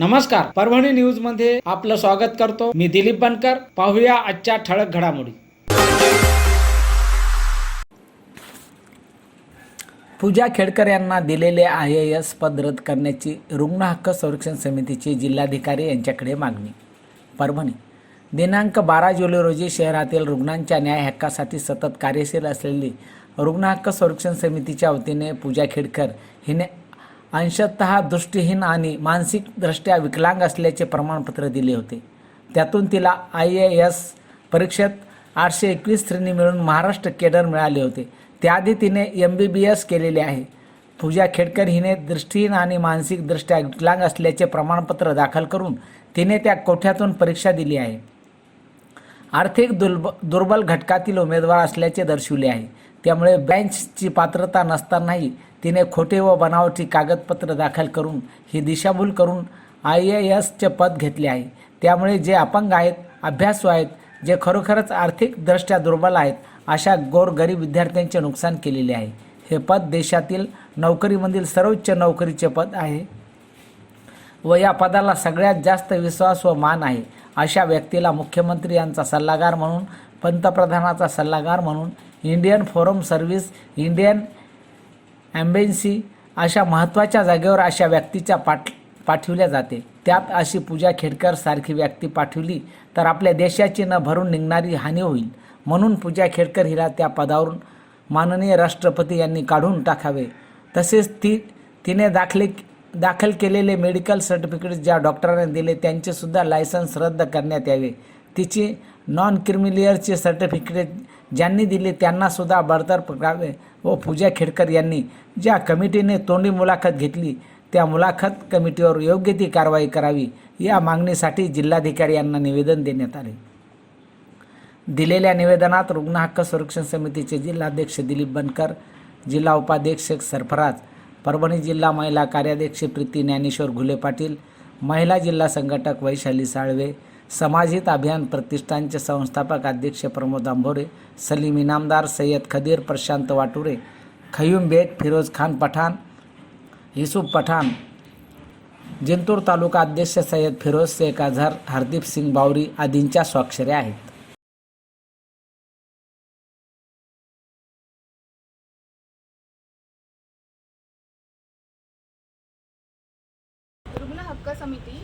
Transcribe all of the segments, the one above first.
नमस्कार परभणी न्यूजमध्ये आपलं स्वागत करतो. मी दिलीप बनकर पाहूया आजच्या ठळक घडामोडी. पूजा खेडकर यांना दिलेले आय ए एस पद रद्द करण्याची रुग्ण हक्क संरक्षण समितीची जिल्हाधिकारी यांच्याकडे मागणी. परभणी. दिनांक बारा जुलै रोजी शहरातील रुग्णांच्या न्याय हक्कासाठी सतत कार्यशील असलेली रुग्ण हक्क संरक्षण समितीच्या वतीने पूजा खेडकर हिने अंशतः दृष्टीहीन आणि मानसिकदृष्ट्या विकलांग असल्याचे प्रमाणपत्र दिले होते. त्यातून तिला आय ए एस परीक्षेत आठशे एकवीस श्रेणी मिळून महाराष्ट्र केडर मिळाले होते. त्याआधी तिने एम बी बी एस केलेले आहे. पूजा खेडकर हिने दृष्टीहीन आणि मानसिकदृष्ट्या विकलांग असल्याचे प्रमाणपत्र दाखल करून तिने त्या कोठ्यातून परीक्षा दिली आहे. आर्थिक दुर्ब दुर्बल घटकातील उमेदवार असल्याचे दर्शविले आहे. त्यामुळे बँचची पात्रता नसतानाही तिने खोटे व बनावटी कागदपत्र दाखल करून ही दिशाभूल करून आय ए एसचे पद घेतले आहे. त्यामुळे जे अपंग आहेत अभ्यासू आहेत जे खरोखरच आर्थिकदृष्ट्या दुर्बल आहेत अशा गोरगरीब विद्यार्थ्यांचे नुकसान केलेले आहे. हे पद देशातील नोकरीमधील सर्वोच्च नोकरीचे पद आहे व या पदाला सगळ्यात जास्त विश्वास व मान आहे. अशा व्यक्तीला मुख्यमंत्री यांचा सल्लागार म्हणून पंतप्रधानाचा सल्लागार म्हणून Indian foreign service Indian embassy अशा महत्त्वाच्या जागेवर अशा व्यक्तीच्या पाठ पाठविल्या जाते. त्यात अशी पूजा खेडकर सारखी व्यक्ती पाठवली तर आपल्या देशाची न भरून निघणारी हानी होईल. म्हणून पूजा खेडकर हिला त्या पदावरून माननीय राष्ट्रपती यांनी काढून टाकावे. तसेच ती तिने दाखले दाखल केलेले मेडिकल सर्टिफिकेट ज्या डॉक्टरांनी दिले त्यांचेसुद्धा लायसन्स रद्द करण्यात यावे. तिची नॉन क्रिमिलियरचे सर्टिफिकेट ज्यांनी दिले त्यांनासुद्धा बडतर्फ करावे व पूजा खेडकर यांनी ज्या कमिटीने तोंडी मुलाखत घेतली त्या मुलाखत कमिटीवर योग्य ती कारवाई करावी या मागणीसाठी जिल्हाधिकारी यांना निवेदन देण्यात आले. दिलेल्या निवेदनात रुग्ण हक्क संरक्षण समितीचे जिल्हाध्यक्ष दिलीप बनकर जिल्हा उपाध्यक्ष सरफराज परभणी जिल्हा महिला कार्याध्यक्ष प्रीती ज्ञानेश्वर घुले पाटील महिला जिल्हा संघटक वैशाली साळवे समाजहित अभियान प्रतिष्ठानचे संस्थापक अध्यक्ष प्रमोद आंभोरे सलीम इनामदार सय्यद खदीर प्रशांत वाटुरे खयूम बेग फिरोज खान पठाण युसुफ पठाण जिंतूर तालुका अध्यक्ष सय्यद फिरोज शेख अझहर हरदीप सिंग बावरी आदींच्या स्वाक्षऱ्या आहेत. हक्क समिती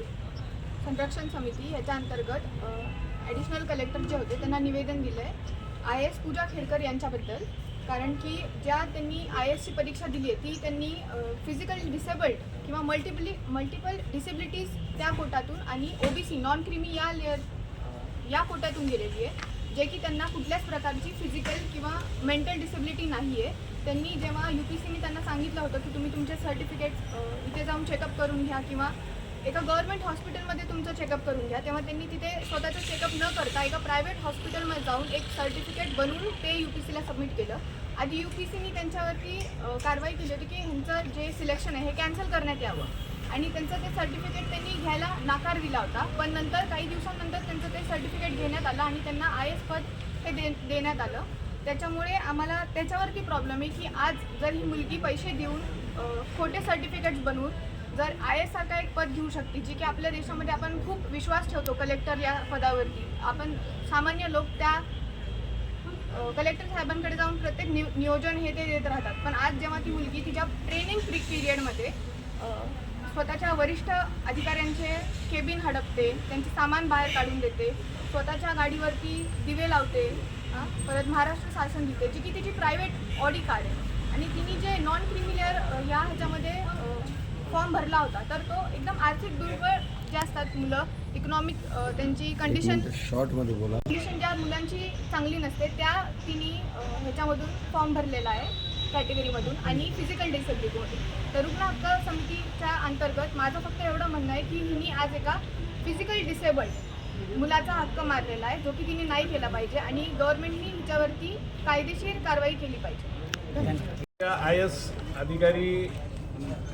संरक्षण समिती याच्या अंतर्गत ॲडिशनल कलेक्टर जे होते त्यांना निवेदन दिलं आहे आय एस पूजा खेडकर यांच्याबद्दल. कारण की ज्या त्यांनी आय एसची परीक्षा दिली आहे ती त्यांनी फिजिकल डिसेबल्ड किंवा मल्टिपली मल्टिपल डिसेबिलिटीज त्या कोटातून आणि O B C non creamy या लेअर या कोटातून गेलेली आहे. जे की त्यांना कुठल्याच प्रकारची फिजिकल किंवा मेंटल डिसेबिलिटी नाही आहे त्यांनी जेव्हा यू पी सीने त्यांना सांगितलं होतं की तुम्ही तुमचे सर्टिफिकेट इथे जाऊन चेकअप करून घ्या किंवा एका गव्हर्नमेंट हॉस्पिटलमध्ये तुमचं चेकअप करून घ्या. तेव्हा त्यांनी तिथे स्वतःचं चेकअप न करता एका प्रायव्हेट हॉस्पिटलमध्ये जाऊन एक सर्टिफिकेट बनवून ते यू पी सीला सबमिट केलं. आधी यू पी सीने त्यांच्यावरती कारवाई केली होती की ह्यांचं जे सिलेक्शन आहे हे कॅन्सल करण्यात यावं. आणि त्यांचं ते सर्टिफिकेट त्यांनी घ्यायला नाकार दिला होता. पण नंतर काही दिवसांनंतर त्यांचं ते सर्टिफिकेट घेण्यात आलं आणि त्यांना आय एस पद हे दे देण्यात आलं. त्याच्यामुळे आम्हाला त्याच्यावरती प्रॉब्लेम आहे की आज जर ही मुलगी पैसे देऊन खोटे सर्टिफिकेट्स बनवून जर आय एस आता एक पद घेऊ शकते जी की आपल्या देशामध्ये आपण खूप विश्वास ठेवतो कलेक्टर या पदावरती. आपण सामान्य लोक त्या कलेक्टर साहेबांकडे जाऊन प्रत्येक नियोजन हे ते देत राहतात. पण आज जेव्हा ती मुलगी तिच्या ट्रेनिंग फ्री पिरियडमध्ये स्वतःच्या वरिष्ठ अधिकाऱ्यांचे केबिन हडपते त्यांचे सामान बाहेर काढून देते स्वतःच्या गाडीवरती दिवे लावते हां परत महाराष्ट्र शासन घेते जी की तिची प्रायव्हेट ऑडी कार्ड आहे. आणि तिने जे नॉन क्रिमिलियर या ह्याच्यामध्ये फॉर्म भरला होता तर तो एकदम आर्थिक दुर्बळ जे असतात मुलं इकॉनॉमिक त्यांची कंडिशन शॉर्टमध्ये बोला. कंडिशन ज्या मुलांची चांगली नसते त्या तिने ह्याच्यामधून फॉर्म भरलेला आहे कॅटेगरीमधून आणि फिजिकल डिसेबिलिटीमधून तर रुग्ण हक्क समितीच्या अंतर्गत माझं फक्त एवढं म्हणणं आहे की हिने आज एका फिजिकल डिसेबल्ड मुलाचा हक्क मारलेला आहे जो की तिने नाही केला पाहिजे आणि गव्हर्नमेंटनी हिच्यावरती कायदेशीर कारवाई केली पाहिजे. धन्यवाद आय एस अधिकारी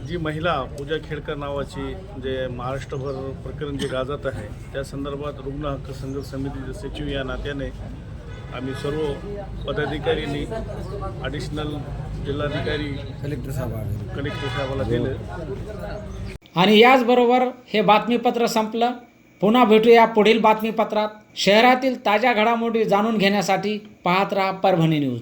जी महिला पूजा खेडकर नावाची जे महाराष्ट्रभर प्रकरण जे गाजत आहे त्या संदर्भात रुग्ण हक्क संघर्ष समितीचे सचिव या नात्याने आम्ही सर्व पदाधिकाऱ्यांनी ॲडिशनल जिल्हाधिकारी कलेक्टर साहेब कलेक्टर साहेबाला दिलं. आणि याचबरोबर हे बातमीपत्र संपलं. पुन्हा भेटूया पुढील बातमीपत्रात. शहरातील ताज्या घडामोडी जाणून घेण्यासाठी पाहत राहा परभणी न्यूज.